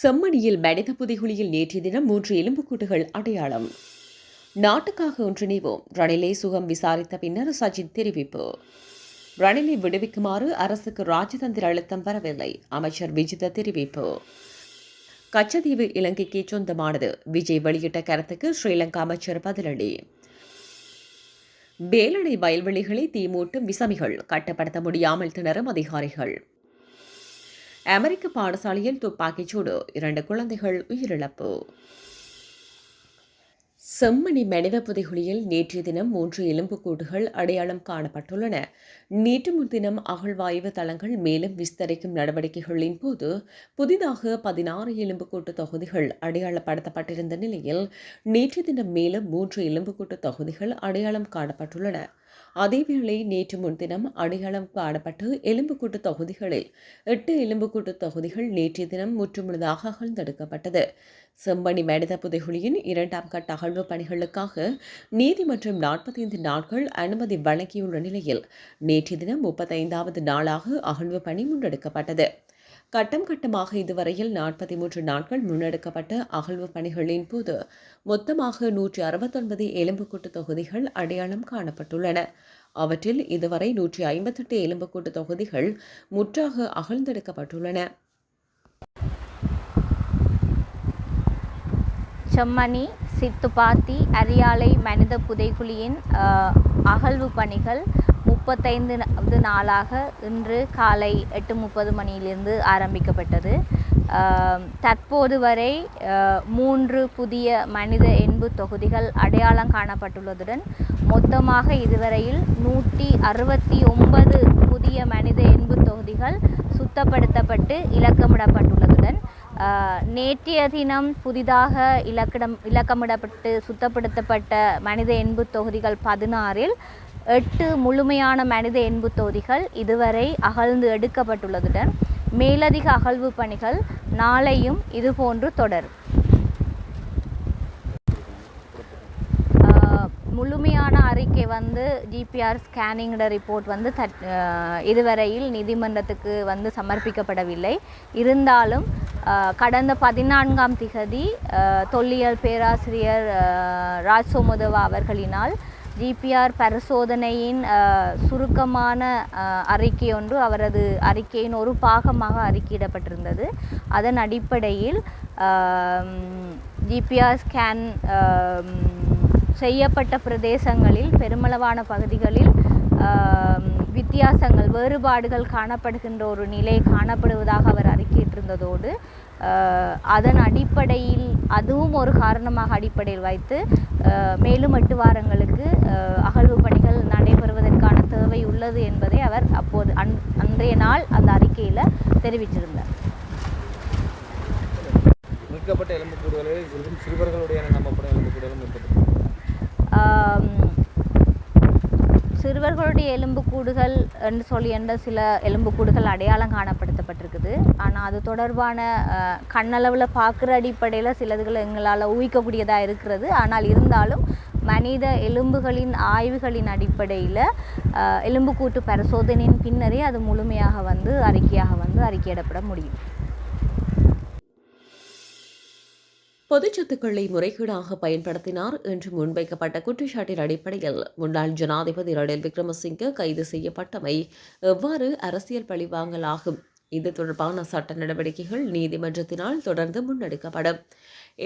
செம்மணியில் மனித புதைகுழியில் நேற்றைய தினம் மூன்று எலும்புக்கூட்டுகள் அடையாளம். நாட்டுக்காக ஒன்றிணைவோம். ரணிலை சுகம் விசாரித்த பின்னர் சஜித் தெரிவிப்பு. ரணிலை விடுவிக்குமாறு அரசுக்கு ராஜதந்திர அழுத்தம் வரவில்லை. அமைச்சர் விஜித தெரிவிப்பு. கச்சதீவு இலங்கைக்கு சொந்தமானது. விஜய் வெளியிட்ட கருத்துக்கு ஸ்ரீலங்கா அமைச்சர் பதிலடி. வேலடை வயல்வெளிகளை தீமூட்டும் விசமிகள். கட்டுப்படுத்த முடியாமல் திணறும் அதிகாரிகள். அமெரிக்க பாடசாலையில் துப்பாக்கிச் சூடு இரண்டு குழந்தைகள் உயிரிழப்பு. செம்மணி மனித புதைகுழியில் நேற்றைய தினம் மூன்று எலும்புக்கூடுகள் அடையாளம் காணப்பட்டுள்ளன. நேற்று முன்தினம் அகழ்வாய்வு தளங்கள் மேலும் விஸ்தரிக்கும் நடவடிக்கைகளின் போது புதிதாக பதினாறு எலும்புக்கூட்டு தொகுதிகள் அடையாளப்படுத்தப்பட்டிருந்த நிலையில் நேற்று தினம் மேலும் மூன்று எலும்புக்கூட்டு தொகுதிகள் அடையாளம் காணப்பட்டுள்ளன. அதேவேளை நேற்று முன்தினம் அடையாளம் காணப்பட்டு எலும்புக்கூட்டு தொகுதிகளில் எட்டு எலும்புக்கூட்டு தொகுதிகள் நேற்றைய தினம் முற்றுமுழுதாக அகழ்ந்தெடுக்கப்பட்டது. செம்பனி மனித புதைகுழியின் இரண்டாம் கட்ட அகழ்வு பணிகளுக்காக நீதிமன்றம் நாற்பத்தைந்து நாட்கள் அனுமதி வழங்கியுள்ள நிலையில் நேற்றைய தினம் முப்பத்தைந்தாவது நாளாக அகழ்வு பணி முன்னெடுக்கப்பட்டது. கட்டம் கட்டமாக இதுவரையில் நாற்பத்தி மூன்று நாட்கள் முன்னெடுக்கப்பட்ட அகழ்வு பணிகளின் போது மொத்தமாக நூற்றி அறுபத்தொன்பது எலும்புக்கூட்டு தொகுதிகள் அடையாளம் காணப்பட்டுள்ளன. அவற்றில் இதுவரை நூற்றி ஐம்பத்தெட்டு எலும்புக்கூட்டு தொகுதிகள் முற்றாக அகழ்ந்தெடுக்கப்பட்டுள்ளன. செம்மணி சித்துப்பாத்தி அரியாலை மனித புதைகுழியின் அகழ்வு பணிகள் முப்பத்தைந்து நாளாக இன்று காலை எட்டு முப்பது மணியிலிருந்து ஆரம்பிக்கப்பட்டது. தற்போது வரை மூன்று புதிய மனித எண்பு தொகுதிகள் அடையாளம் காணப்பட்டுள்ளதுடன் மொத்தமாக இதுவரையில் நூற்றி அறுபத்தி ஒன்பது புதிய மனித எண்பு தொகுதிகள் சுத்தப்படுத்தப்பட்டு இலக்கமிடப்பட்டுள்ளதுடன் நேற்றைய தினம் புதிதாக இலக்கிடம் இலக்கமிடப்பட்டு சுத்தப்படுத்தப்பட்ட மனித எண்பு தொகுதிகள் பதினாறில் எட்டு முழுமையான மனித என்பு தொகுதிகள் இதுவரை அகழ்ந்து எடுக்கப்பட்டுள்ளதுடன் மேலதிக அகழ்வு பணிகள் நாளையும் இதுபோன்று தொடரும் முழுமையான அறிக்கை வந்து ஜிபிஆர் ஸ்கேனிங்கோட ரிப்போர்ட் வந்து தட் இதுவரையில் நீதிமன்றத்துக்கு வந்து சமர்ப்பிக்கப்படவில்லை. இருந்தாலும் கடந்த பதினான்காம் திகதி தொல்லியல் பேராசிரியர் ராஜ்சோமுதவா ராஜ் சோமுதவா அவர்களினால் ஜிபிஆர் பரிசோதனையின் சுருக்கமான அறிக்கை ஒன்று அவரது அறிக்கையின் ஒரு பாகமாக அறிக்கையிடப்பட்டிருந்தது. அதன் அடிப்படையில் ஜிபிஆர் ஸ்கேன் செய்யப்பட்ட பிரதேசங்களில் பெருமளவான பகுதிகளில் வித்தியாசங்கள் வேறுபாடுகள் காணப்படுகின்ற ஒரு நிலை காணப்படுவதாக அவர் அறிக்கையிட்டிருந்ததோடு அதன் அடிப்படையில் அதுவும் ஒரு காரணமாக அடிப்படையில் வைத்து மேலும் எட்டு வாரங்களுக்கு அகழ்வு பணிகள் நடைபெறுவதற்கான தேவை உள்ளது என்பதை அவர் அப்போது அன் அன்றைய நாள் அந்த அறிக்கையில் தெரிவிச்சிருந்தார். மீட்கப்பட்ட எலும்புக்கூடுகளில் சிறு சிறுவர்களுடைய நம்பப்படும் எலும்புக்கூடுகளும் சிறுவர்களுடைய எலும்புக்கூடுகள் என்று சொல்லி என்ற சில எலும்புக்கூடுகள் அடையாளம் காணப்படுத்தப்பட்டிருக்குது. ஆனால் அது தொடர்பான கண்ணளவில் பார்க்குற அடிப்படையில் சிலதுகள் எங்களால் ஊகிக்கக்கூடியதாக இருக்கிறது. ஆனால் இருந்தாலும் மனித எலும்புகளின் ஆய்வுகளின் அடிப்படையில் எலும்புக்கூட்டு பரிசோதனையின் பின்னரே அது முழுமையாக வந்து அறிக்கையாக வந்து அறிக்கையிடப்பட முடியும். பொதுச் சொத்துக்களை முறைகேடாக பயன்படுத்தினார் என்று முன்வைக்கப்பட்ட குற்றச்சாட்டின் அடிப்படையில் முன்னாள் ஜனாதிபதி ரணில் விக்ரமசிங்கே கைது செய்யப்பட்டமை எவ்வாறு அரசியல் பழிவாங்கலாகும்? இது தொடர்பான சட்ட நடவடிக்கைகள் நீதிமன்றத்தினால் தொடர்ந்து முன்னெடுக்கப்படும்.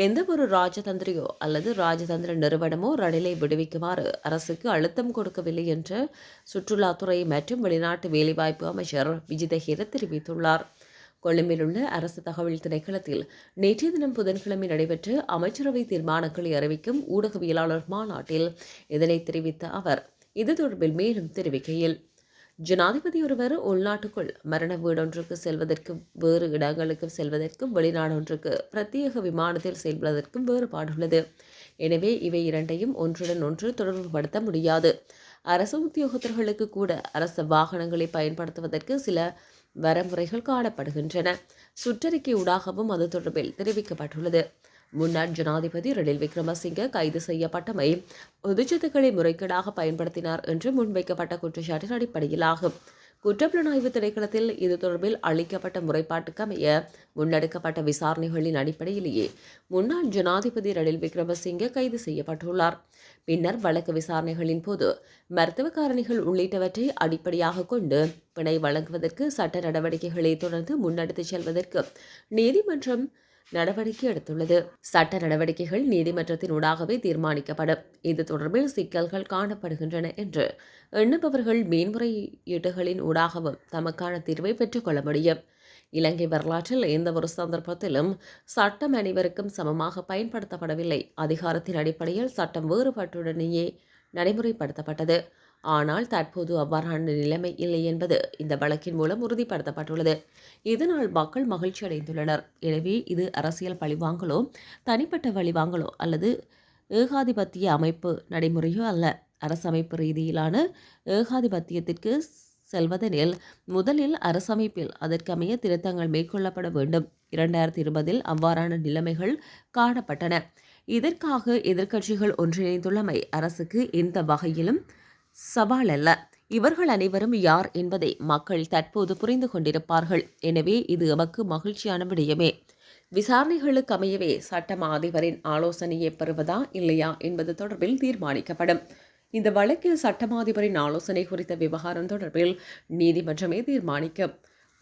எந்த ஒரு ராஜதந்திரியோ அல்லது ராஜதந்திர நிறுவனமோ ரணிலை விடுவிக்குமாறு அரசுக்கு அழுத்தம் கொடுக்கவில்லை என்று சுற்றுலாத்துறை மற்றும் வெளிநாட்டு வேலைவாய்ப்பு அமைச்சர் விஜிதஹீர தெரிவித்துள்ளார். கொழும்பில் உள்ள அரசு தகவல் திணைக்களத்தில் நேற்றைய தினம் புதன்கிழமை நடைபெற்ற அமைச்சரவை தீர்மானங்களை அறிவிக்கும் ஊடகவியலாளர் மாநாட்டில் இதனை தெரிவித்த அவர் இது தொடர்பில் மேலும் தெரிவிக்கையில் ஜனாதிபதி ஒருவர் உள்நாட்டுக்குள் மரண வீடொன்றுக்கு செல்வதற்கும் வேறு இடங்களுக்கும் செல்வதற்கும் வெளிநாடொன்றுக்கு பிரத்யேக விமானத்தில் செல்வதற்கும் வேறுபாடுள்ளது. எனவே இவை இரண்டையும் ஒன்றுடன் ஒன்று தொடர்புபடுத்த முடியாது. அரசு உத்தியோகத்தர்களுக்கு கூட அரசு வாகனங்களை பயன்படுத்துவதற்கு சில வரமுறைகள் காணப்படுகின்றன. சுற்றறிக்கை ஊடாகவும் அது தொடர்பில் தெரிவிக்கப்பட்டுள்ளது. முன்னாள் ஜனாதிபதி ரணில் விக்ரமசிங்கே கைது செய்யப்பட்டமை பொதுச்சத்துக்களை முறைகேடாக பயன்படுத்தினார் என்று முன்வைக்கப்பட்ட குற்றச்சாட்டின் அடிப்படையிலாகும். குற்றப்புலனாய்வு திணைக்களத்தில் இது தொடர்பில் அளிக்கப்பட்ட முறைப்பாட்டுக்கு அமைய முன்னெடுக்கப்பட்ட விசாரணைகளின் அடிப்படையிலேயே முன்னாள் ஜனாதிபதி ரணில் விக்ரமசிங்கே கைது செய்யப்பட்டுள்ளார். பின்னர் வழக்கு விசாரணைகளின் போது மருத்துவ காரணிகள் உள்ளிட்டவற்றை அடிப்படையாக கொண்டு பிணை வழங்குவதற்கு சட்ட நடவடிக்கைகளை தொடர்ந்து முன்னெடுத்துச் செல்வதற்கு நீதிமன்றம் நடவடிக்கை எடுத்துள்ளது. சட்ட நடவடிக்கைகள் நீதிமன்றத்தினூடாகவே தீர்மானிக்கப்படும். இது தொடர்பில் சிக்கல்கள் காணப்படுகின்றன என்று எண்ணுபவர்கள் மேன்முறையீட்டுகளின் ஊடாகவும் தமக்கான தீர்வை பெற்றுக்கொள்ள முடியும். இலங்கை வரலாற்றில் எந்த ஒரு சந்தர்ப்பத்திலும் சட்டம் அனைவருக்கும் சமமாக பயன்படுத்தப்படவில்லை. அதிகாரத்தின் அடிப்படையில் சட்டம் வேறுபாட்டுடனேயே நடைமுறைப்படுத்தப்பட்டது. ஆனால் தற்போது அவ்வாறான நிலைமை இல்லை என்பது இந்த வழக்கின் மூலம் உறுதிப்படுத்தப்பட்டுள்ளது. இதனால் மக்கள் மகிழ்ச்சி அடைந்துள்ளனர். எனவே இது அரசியல் பழிவாங்கலோ தனிப்பட்ட வழிவாங்கலோ அல்லது ஏகாதிபத்திய அமைப்பு நடைமுறையோ அல்ல. அரசமைப்பு ரீதியிலான ஏகாதிபத்தியத்திற்கு செல்வதெனில் முதலில் அரசமைப்பில் அதற்கமைய திருத்தங்கள் மேற்கொள்ளப்பட வேண்டும். இரண்டாயிரத்தி இருபதில் அவ்வாறான நிலைமைகள் காணப்பட்டன. இதற்காக எதிர்க்கட்சிகள் ஒன்றிணைந்துள்ளமை அரசுக்கு எந்த வகையிலும் சவால் அல்ல. இவர்கள் அனைவரும் யார் என்பதை மக்கள் தற்போது புரிந்து கொண்டிருப்பார்கள். எனவே இது எமக்கு மகிழ்ச்சியான விடயமே. விசாரணைகளுக்கு அமையவே சட்டமா அதிபரின் ஆலோசனையை பெறுவதா இல்லையா என்பது தொடர்பில் தீர்மானிக்கப்படும். இந்த வழக்கில் சட்டமாதிபரின் ஆலோசனை குறித்த விவகாரம் தொடர்பில் நீதிமன்றமே தீர்மானிக்கும்.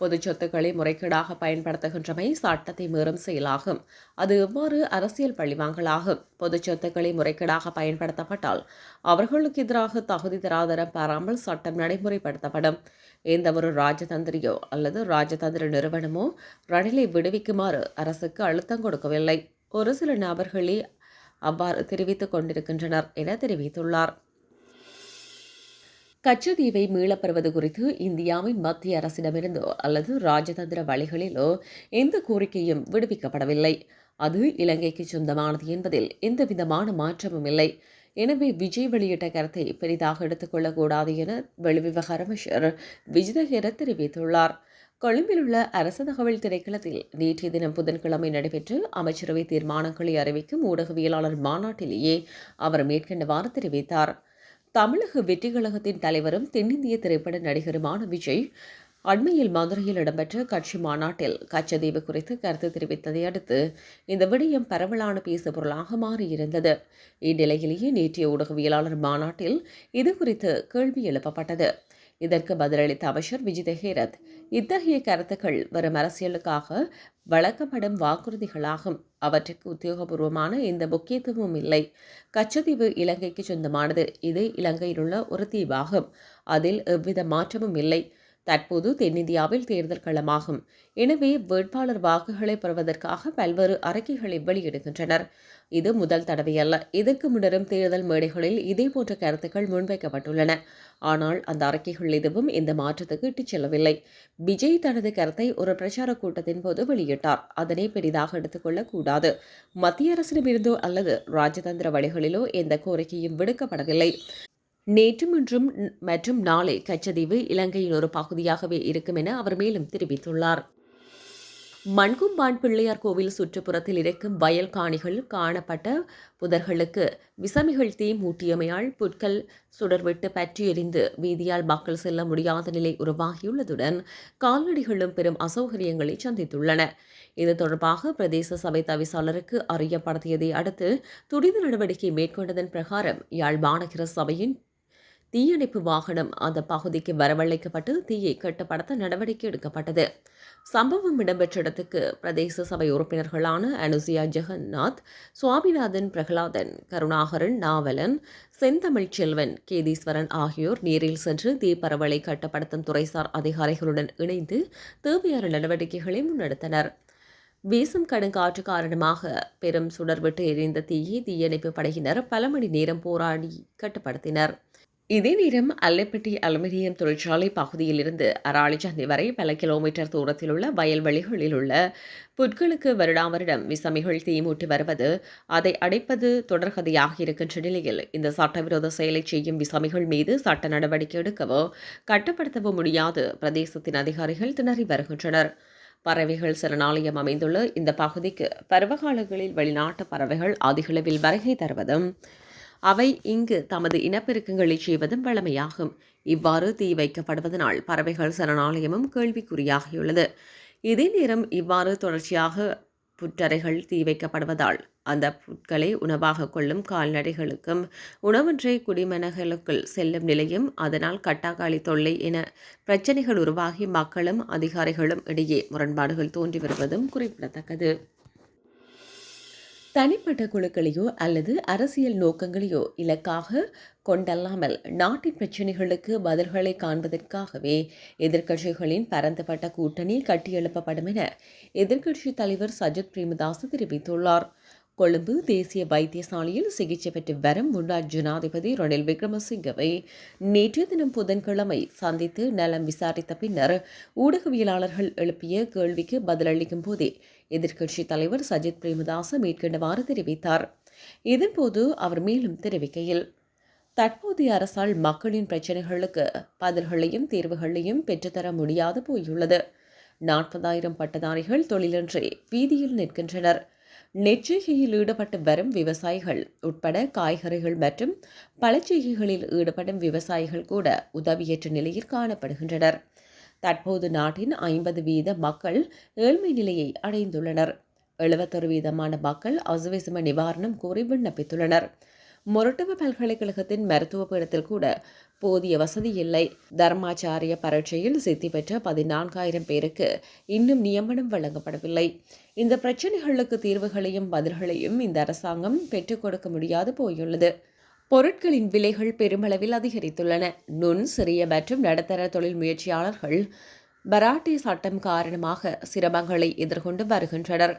பொது சொத்துக்களை முறைகேடாக பயன்படுத்துகின்றமை சட்டத்தை மீறும் செயலாகும். அது எவ்வாறு அரசியல் பழிவாங்கலாகும்? பொது சொத்துக்களை முறைகேடாக பயன்படுத்தப்பட்டால் அவர்களுக்கு எதிராக தகுதி தராதரம் பெறாமல் சட்டம் நடைமுறைப்படுத்தப்படும். எந்த ஒரு ராஜதந்திரியோ அல்லது ராஜதந்திர நிறுவனமோ ரணிலை விடுவிக்குமாறு அரசுக்கு அழுத்தம் கொடுக்கவில்லை. ஒரு சில நபர்களே அவ்வாறு தெரிவித்துக் கொண்டிருக்கின்றனர் என தெரிவித்துள்ளார். கச்சதீவை மீளப்பெறுவது குறித்து இந்தியாவின் மத்திய அரசிடமிருந்தோ அல்லது ராஜதந்திர வழிகளிலோ எந்த கோரிக்கையும் விடுவிக்கப்படவில்லை. அது இலங்கைக்கு சொந்தமானது என்பதில் எந்த விதமான மாற்றமும் இல்லை. எனவே விஜய் வெளியிட்ட கருத்தை பெரிதாக எடுத்துக்கொள்ளக்கூடாது என வெளிவிவகார அமைச்சர் விஜிதஹேர தெரிவித்துள்ளார். கொழும்பில் உள்ள அரசு தகவல் திரைக்களத்தில் நேற்றைய தினம் புதன்கிழமை நடைபெற்று அமைச்சரவை தீர்மானங்களை அறிவிக்கும் ஊடகவியலாளர் மாநாட்டிலேயே அவர் மேற்கண்டவாறு தெரிவித்தார். தமிழக வெற்றி கழகத்தின் தலைவரும் தென்னிந்திய திரைப்பட நடிகருமான விஜய் அண்மையில் மதுரையில் இடம்பெற்ற கட்சி மாநாட்டில் கச்சதீவு குறித்து கருத்து தெரிவித்ததை அடுத்து இந்த விடயம் பரவலான பேசுபொருளாக மாறியிருந்தது. இந்நிலையிலேயே நேற்றைய ஊடகவியலாளர் மாநாட்டில் இது குறித்து கேள்வி எழுப்பப்பட்டது. இதற்கு பதிலளித்த அமைச்சர் விஜித ஹேரத் இத்தகைய கருத்துக்கள் வரும் அரசியலுக்காக வழங்கப்படும் வாக்குறுதிகளாகும். அவற்றுக்கு உத்தியோகபூர்வமான எந்த முக்கியத்துவமும் இல்லை. கச்சத்தீவு இலங்கைக்கு சொந்தமானது. இது இலங்கையிலுள்ள ஒரு தீவாகும். அதில் எவ்வித மாற்றமும் இல்லை. தற்போது தென்னிந்தியாவில் தேர்தல் களமாகும். எனவே வேட்பாளர் வாக்குகளை பெறுவதற்காக பல்வேறு அறிக்கைகளை வெளியிடுகின்றனர். இது முதல் தடவையல்ல. இதற்கு முன்னரும் தேர்தல் மேடைகளில் இதேபோன்ற கருத்துக்கள் முன்வைக்கப்பட்டுள்ளன. ஆனால் அந்த அறிக்கைகள் எதுவும் இந்த மாற்றத்துக்கு இட்டுச் செல்லவில்லை. விஜய் தனது கருத்தை ஒரு பிரச்சார கூட்டத்தின் போது வெளியிட்டார். அதனை பெரிதாக எடுத்துக்கொள்ளக்கூடாது மத்திய அரசிடமிருந்தோ அல்லது ராஜதந்திர வழிகளிலோ எந்த கோரிக்கையும் விடுக்கப்படவில்லை. நேற்றும் இன்றும் மற்றும் நாளை கச்சதீவு இலங்கையின் ஒரு பகுதியாகவே இருக்கும் என அவர் மேலும் தெரிவித்துள்ளார். மண்கும்பான் பிள்ளையார் கோவில் சுற்றுப்புறத்தில் இருக்கும் வயல் காணிகள் காணப்பட்ட புதர்களுக்கு விசமிகள் தீ மூட்டியமையால் புட்கள் சுடர்விட்டு பற்றி வீதியால் மக்கள் செல்ல முடியாத நிலை உருவாகியுள்ளதுடன் கால்நடைகளும் பெரும் அசௌகரியங்களை சந்தித்துள்ளன. இது தொடர்பாக பிரதேச சபை தவிசாளருக்கு அறியப்படுத்தியதை அடுத்து துரித நடவடிக்கை மேற்கொண்டதன் பிரகாரம் யாழ் மாநகர சபையின் தீயணைப்பு வாகனம் அந்த பகுதிக்கு வரவழைக்கப்பட்டு தீயை கட்டுப்படுத்த நடவடிக்கை எடுக்கப்பட்டது. சம்பவம் இடம்பெற்ற இடத்துக்கு பிரதேச சபை உறுப்பினர்களான அனுசியா ஜெகநாத் சுவாமிநாதன் பிரகலாதன் கருணாகரன் நாவலன் செந்தமிழ் செல்வன் கேதீஸ்வரன் ஆகியோர் நேரில் சென்று தீ பரவலை கட்டுப்படுத்தும் துறைசார் அதிகாரிகளுடன் இணைந்து தேவையான நடவடிக்கைகளை முன்னெடுத்தனர். வீசும் கடுங்காற்று காரணமாக பெரும் சுடர்விட்டு எரிந்த தீயை தீயணைப்பு படையினர் பல மணி நேரம் போராடி கட்டுப்படுத்தினர். இதே நேரம் அல்லைப்பட்டி அலுமினியம் தொழிற்சாலை பகுதியில் இருந்து அராளிச்சந்தி வரை பல கிலோமீட்டர் தூரத்தில் உள்ள வயல்வெளிகளில் உள்ள புட்களுக்கு வருடா வருடம் விசமிகள் தீமூட்டி வருவது அதை அடைப்பது தொடர்கதையாக இருக்கின்ற நிலையில் இந்த சட்டவிரோத செயலை செய்யும் விசமிகள் மீது சட்ட நடவடிக்கை எடுக்கவோ கட்டுப்படுத்தவோ முடியாது பிரதேசத்தின் அதிகாரிகள் திணறி வருகின்றனர். பறவைகள் சரணாலயம் அமைந்துள்ள இந்த பகுதிக்கு பருவகாலங்களில் வெளிநாட்டு பறவைகள் அதிகளவில் வருகை தருவதும் அவை இங்கு தமது இனப்பெருக்கங்களை செய்வதும் வழமையாகும். இவ்வாறு தீ வைக்கப்படுவதனால் பறவைகள் சரணாலயமும் கேள்விக்குறியாகியுள்ளது. இதே நேரம் இவ்வாறு தொடர்ச்சியாக புற்றறைகள் தீ வைக்கப்படுவதால் அந்த புட்களை உணவாக கொள்ளும் கால்நடைகளுக்கும் உணவன்றை குடிமனகளுக்குள் செல்லும் நிலையும் அதனால் கட்டாக்காளி தொல்லை என பிரச்சனைகள் உருவாகி மக்களும் அதிகாரிகளும் இடையே முரண்பாடுகள் தோன்றி வருவதும் குறிப்பிடத்தக்கது. தனிப்பட்ட குழுக்களையோ அல்லது அரசியல் நோக்கங்களையோ இலக்காக கொண்டல்லாமல் நாட்டின் பிரச்சினைகளுக்கு பதில்களை காண்பதற்காகவே எதிர்க்கட்சிகளின் பரந்துபட்ட கூட்டணி கட்டியெழுப்பப்படும் என எதிர்க்கட்சித் தலைவர் சஜித் பிரேமதாஸ் தெரிவித்துள்ளார். கொழும்பு தேசிய வைத்தியசாலையில் சிகிச்சை பெற்று வரும் முன்னாள் ஜனாதிபதி ரணில் விக்ரமசிங்கவை நேற்றைய தினம் புதன்கிழமை சந்தித்து நலம் விசாரித்த பின்னர் ஊடகவியலாளர்கள் எழுப்பிய கேள்விக்கு பதிலளிக்கும் போதே எதிர்க்கட்சித் தலைவர் சஜித் பிரேமதாச மேற்கண்டவாறு தெரிவித்தார். இதன்போது அவர் மேலும் தெரிவிக்கையில் தற்போதைய அரசால் மக்களின் பிரச்சினைகளுக்கு பதில்களையும் தீர்வுகளையும் பெற்றுத்தர முடியாது போயுள்ளது. நாற்பதாயிரம் பட்டதாரிகள் தொழிலின்றி வீதியில் நிற்கின்றனர். நெற்றிகையில் ஈடுபட்டு வரும் விவசாயிகள் உட்பட காய்கறிகள் மற்றும் பழச்செய்கைகளில் ஈடுபடும் விவசாயிகள் கூட உதவியற்ற நிலையில் காணப்படுகின்றனர். தற்போது நாட்டின் ஐம்பது வீத மக்கள் ஏழ்மை நிலையை அடைந்துள்ளனர். எழுபத்தொரு வீதமான மக்கள் அசுவிசம நிவாரணம் கோரி விண்ணப்பித்துள்ளனர். மொரட்டுவ பல்கலைக்கழகத்தின் மருத்துவ பீடத்தில் கூட போதிய வசதி இல்லை. தர்மாச்சாரிய பரீட்சையில் சித்தி பெற்ற பதினான்காயிரம் பேருக்கு இன்னும் நியமனம் வழங்கப்படவில்லை. இந்த பிரச்சனைகளுக்கு தீர்வுகளையும் பதில்களையும் இந்த அரசாங்கம் பெற்றுக் கொடுக்க முடியாது போயுள்ளது. பொருட்களின் விலைகள் பெருமளவில் அதிகரித்துள்ளன. நுண் சிறிய மற்றும் நடுத்தர தொழில் முயற்சியாளர்கள் பராட்டே சட்டம் காரணமாக சிரமங்களை எதிர்கொண்டு வருகின்றனர்.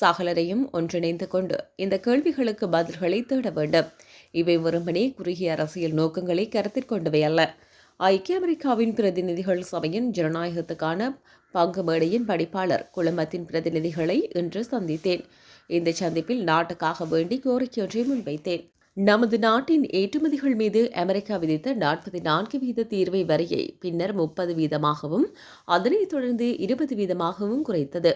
சகலரையும் ஒன்றிணைந்து கொண்டு இந்த கேள்விகளுக்கு பதில்களை தேட வேண்டும். இவை வெறுமனே குறுகிய அரசியல் நோக்கங்களை கருத்தில் கொண்டவை அல்ல. ஐக்கிய அமெரிக்காவின் பிரதிநிதிகள் சபையின் ஜனநாயகத்துக்கான பங்கு மேடையின் படிப்பாளர் குழுமத்தின் பிரதிநிதிகளை இன்று சந்தித்தேன். இந்த சந்திப்பில் நாட்டுக்காக வேண்டி கோரிக்கையொன்றை முன்வைத்தேன். நமது நாட்டின் ஏற்றுமதிகள் மீது அமெரிக்கா விதித்த நாற்பத்தி நான்கு வீத தீர்வை வரியை பின்னர் முப்பது வீதமாகவும் அதனைத் தொடர்ந்து இருபது வீதமாகவும் குறைத்தது.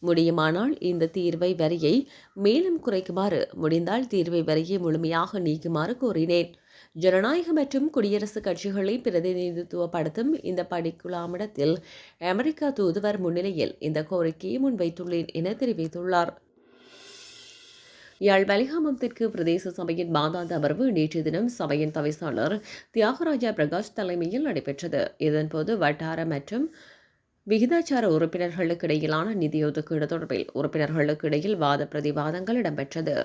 முடியுமானால் இந்த தீர்வை வரியை மேலும் குறைக்குமாறு முடிந்தால் தீர்வை வரியை முழுமையாக நீக்குமாறு கோரினேன். ஜனநாயக மற்றும் குடியரசுக் கட்சிகளை பிரதிநிதித்துவப்படுத்தும் இந்த படிக்குழாமிடத்தில் அமெரிக்கா தூதுவர் முன்னிலையில் இந்த கோரிக்கையை முன்வைத்துள்ளேன் என தெரிவித்துள்ளார். யாழ் வலிகாமம் தெற்கு பிரதேச சபையின் மாதாந்த அமர்வு நேற்றைய தினம் சபையின் தவிசாளர் தியாகராஜா பிரகாஷ் தலைமையில் நடைபெற்றது இதன்போது வட்டார மற்றும் விகிதாச்சார உறுப்பினர்களுக்கு இடையிலான நிதி ஒதுக்கீடு தொடர்பில் உறுப்பினர்களுக்கு இடையில் வாத பிரதிவாதங்கள் இடம்பெற்றது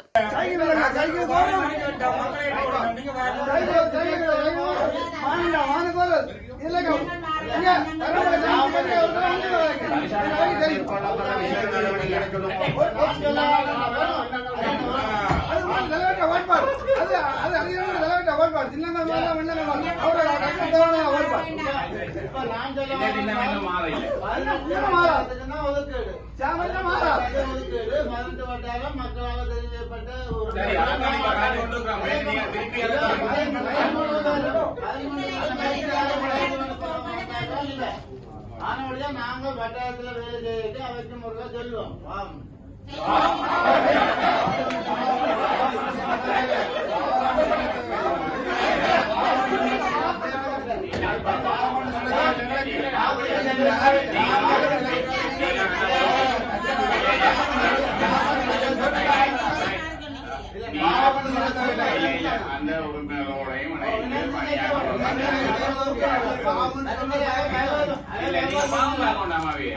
மக்களால் தெரிவிக்கப்பட்ட ஒரு சரி, அதான் இப்ப காட்டி கொண்டிருக்கிறோம். நீங்க திருப்பி அதை ஆனவழியா நாங்க வட்டாரத்துல வேலை செய்யிட்டு அவருக்கு முருகா சொல்லுவோம் வாங்க அந்த உறுப்பினர்களோடையும் இணைந்து பணியாற்றுவோம். இல்ல, நீங்க பாவம் பார்க்கணும் அம்மாவே.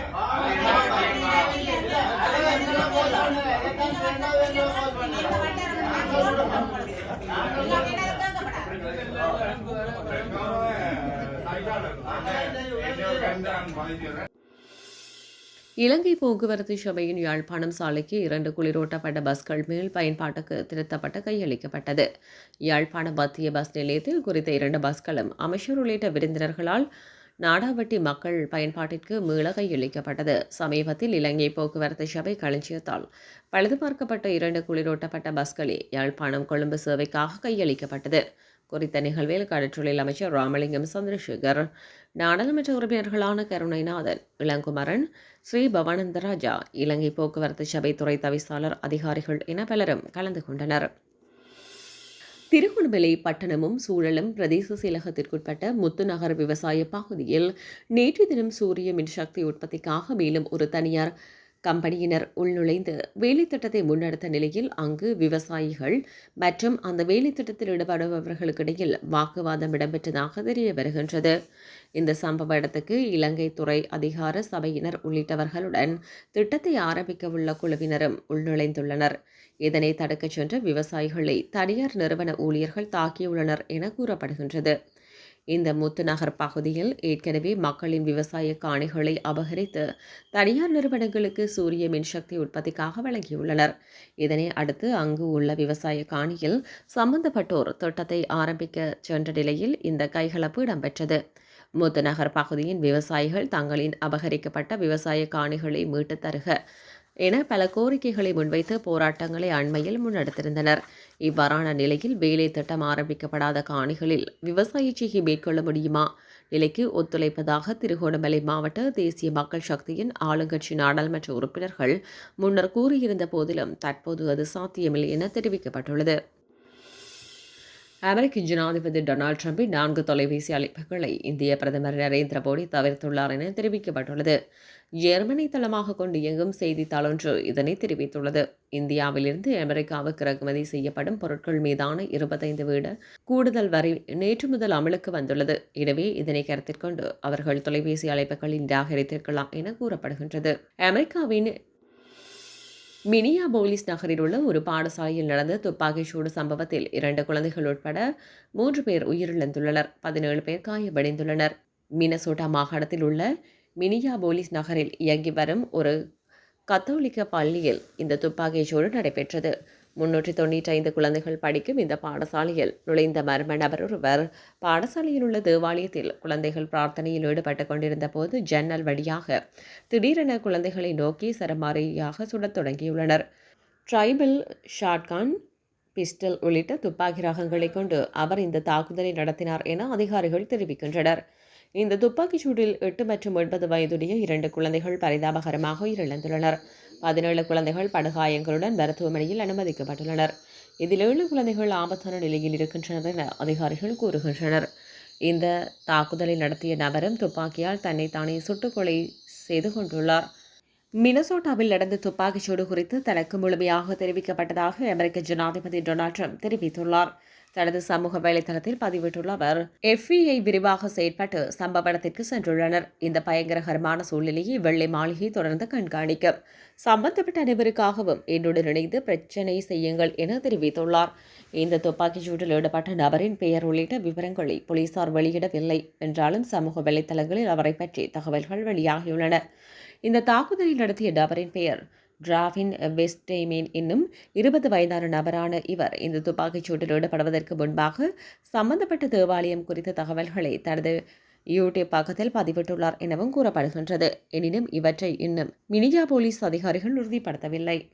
இலங்கை போக்குவரத்து சபையின் யாழ்ப்பாணம் சாலைக்கு இரண்டு குளிரூட்டப்பட்ட பஸ்கள் மேல் பயன்பாட்டுக்கு திருத்தப்பட்ட கையளிக்கப்பட்டது. யாழ்ப்பாணம் மத்திய பஸ் நிலையத்தில் குறித்த இரண்டு பஸ்களும் அமைச்சர் உள்ளிட்ட விருந்தினர்களால் நாடாவட்டி மக்கள் பயன்பாட்டிற்கு மீள கையளிக்கப்பட்டது. சமீபத்தில் இலங்கை போக்குவரத்து சபை களஞ்சியத்தால் பழுது பார்க்கப்பட்ட இரண்டு குளிரூட்டப்பட்ட பஸ்களே யாழ்ப்பாணம் கொழும்பு சேவைக்காக கையளிக்கப்பட்டது. குறித்த நிகழ்வில் கடற்றொழில் அமைச்சர் ராமலிங்கம் சந்திரசேகர் நாடாளுமன்ற உறுப்பினர்களான கருணைநாதன் இளங்குமரன் ஸ்ரீ பவானந்தராஜா இலங்கை போக்குவரத்து சபை துறை தவிசாளர் அதிகாரிகள் என பலரும் கலந்து கொண்டனர். திருகோணமலை பட்டணமும் சூழலும் பிரதேச செயலகத்திற்குட்பட்ட முத்துநகர் விவசாய பகுதியில் நேற்று தினம் சூரிய மின்சக்தி உற்பத்திக்காக மேலும் ஒரு தனியார் கம்பெனியினர் உள்நுழைந்து வேலைத்திட்டத்தை முன்னெடுத்த நிலையில் அங்கு விவசாயிகள் மற்றும் அந்த வேலைத்திட்டத்தில் ஈடுபடுபவர்களுக்கிடையில் வாக்குவாதம் இடம்பெற்றதாக தெரிய வருகின்றது. இந்த சம்பவ இடத்துக்கு இலங்கை துறை அதிகார சபையினர் உள்ளிட்டவர்களுடன் திட்டத்தை ஆரம்பிக்கவுள்ள குழுவினரும் உள்நுழைந்துள்ளனர். இதனை தடுக்கச் சென்ற விவசாயிகளை தனியார் நிறுவன ஊழியர்கள் தாக்கியுள்ளனர் என கூறப்படுகின்றது. இந்த முத்துநகர் பகுதியில் ஏற்கனவே மக்களின் விவசாய காணிகளை அபகரித்து தனியார் நிறுவனங்களுக்கு சூரிய மின்சக்தி உற்பத்திக்காக வழங்கியுள்ளனர். இதனை அடுத்து அங்கு உள்ள விவசாய காணியில் சம்பந்தப்பட்டோர் திட்டத்தை ஆரம்பிக்க சென்ற நிலையில் இந்த கைகலப்பு இடம்பெற்றது. முத்துநகர் பகுதியின் விவசாயிகள் தங்களின் அபகரிக்கப்பட்ட விவசாய காணிகளை மீட்டுத் தருக என பல கோரிக்கைகளை முன்வைத்து போராட்டங்களை அண்மையில் முன்னெடுத்திருந்தனர். இவ்வாறான நிலையில் வேலை திட்டம் ஆரம்பிக்கப்படாத காணிகளில் விவசாய செய்கை மேற்கொள்ள முடியுமா? நிலைக்கு ஒத்துழைப்பதாக திருகோணமலை மாவட்ட தேசிய மக்கள் சக்தியின் ஆளுங்கட்சி நாடாளுமன்ற உறுப்பினர்கள் முன்னர் கூறியிருந்த போதிலும் தற்போது அது சாத்தியமில்லை என தெரிவிக்கப்பட்டுள்ளது. அமெரிக்க ஜனாதிபதி டொனால்ட் ட்ரம்பின் நான்கு தொலைபேசி அழைப்புகளை இந்திய பிரதமர் நரேந்திர மோடி தவிர்த்துள்ளார் என தெரிவிக்கப்பட்டுள்ளது. ஜெர்மனி தளமாக கொண்டு இயங்கும் செய்தித்தாள் ஒன்று இதனை தெரிவித்துள்ளது. இந்தியாவிலிருந்து அமெரிக்காவுக்கு இறக்குமதி செய்யப்படும் பொருட்கள் மீதான இருபத்தைந்து வீட கூடுதல் வரி நேற்று முதல் அமலுக்கு வந்துள்ளது. எனவே இதனை கருத்தில் கொண்டு அவர்கள் தொலைபேசி அழைப்புகளை நிராகரித்திருக்கலாம் என கூறப்படுகின்றது. அமெரிக்காவின் மினியா போலீஸ் நகரில் உள்ள ஒரு பாடசாலையில் நடந்த துப்பாக்கிச் சூடு சம்பவத்தில் இரண்டு குழந்தைகள் உட்பட மூன்று பேர் உயிரிழந்துள்ளனர். பதினேழு பேர் காயமடைந்துள்ளனர். மினசோட்டா மாகாணத்தில் உள்ள மினியா போலிஸ் நகரில் இயங்கி வரும் ஒரு கத்தோலிக்க பள்ளியில் இந்த துப்பாக்கிச் சூடு நடைபெற்றது. முன்னூற்றி தொண்ணூற்றி ஐந்து குழந்தைகள் படிக்கும் இந்த பாடசாலையில் நுழைந்த மர்ம நபர் ஒருவர் பாடசாலையில் உள்ள தேவாலயத்தில் குழந்தைகள் பிரார்த்தனையில் ஈடுபட்டு கொண்டிருந்த போது ஜன்னல் வழியாக திடீரென குழந்தைகளை நோக்கி சரமாரியாக சுடத் தொடங்கியுள்ளனர். ட்ரைபிள் ஷாட்கான் பிஸ்டல் உள்ளிட்ட துப்பாக்கி ரகங்களை கொண்டு அவர் இந்த தாக்குதலை நடத்தினார் என அதிகாரிகள் தெரிவிக்கின்றனர். இந்த துப்பாக்கிச் சூட்டில் எட்டு மற்றும் ஒன்பது வயதுடைய இரண்டு குழந்தைகள் பரிதாபகரமாக உயிரிழந்துள்ளனர். பதினேழு குழந்தைகள் படுகாயங்களுடன் மருத்துவமனையில் அனுமதிக்கப்பட்டுள்ளனர். இதில் ஏழு குழந்தைகள் ஆபத்தான நிலையில் இருக்கின்றனர் என அதிகாரிகள் கூறுகின்றனர். இந்த தாக்குதலை நடத்திய நபரும் துப்பாக்கியால் தன்னை தானே சுட்டுக்கொலை செய்து கொண்டுள்ளார். மினசோட்டாவில் நடந்த துப்பாக்கிச்சூடு குறித்து தனக்கு முழுமையாக தெரிவிக்கப்பட்டதாக அமெரிக்க ஜனாதிபதி டொனால்ட் ட்ரம்ப் தெரிவித்துள்ளார். தனது சமூக வலைதளத்தில் பதிவிட்டுள்ள அவர் எஃப்இஐ விரிவாக செயற்பட்டு சம்பவ இடத்திற்கு சென்றுள்ளனர். இந்த பயங்கரகரமான சூழ்நிலையை வெள்ளை மாளிகை தொடர்ந்து கண்காணிக்கும் சம்பந்தப்பட்ட அனைவருக்காகவும் என்னுடன் இணைந்து பிரச்சனை செய்யுங்கள் என தெரிவித்துள்ளார். இந்த துப்பாக்கிச் சூட்டில் ஈடுபட்ட நபரின் பெயர் உள்ளிட்ட விவரங்களை போலீசார் வெளியிடவில்லை. என்றாலும் சமூக வலைதளங்களில் அவரை பற்றி தகவல்கள் வெளியாகியுள்ளன. இந்த தாக்குதலை நடத்திய நபரின் பெயர் டிராவின் வெஸ்டேமேன் eh, என்னும் இருபது வயதான நபரான இவர் இந்த துப்பாக்கிச் சூட்டில் ஈடுபடுவதற்கு முன்பாக சம்பந்தப்பட்ட தேவாலயம் குறித்த தகவல்களை தனது யூடியூப் பக்கத்தில் பதிவிட்டுள்ளார் எனவும் கூறப்படுகின்றது. எனினும் இவற்றை இன்னும் மினியா போலீஸ் அதிகாரிகள் உறுதிப்படுத்தவில்லை.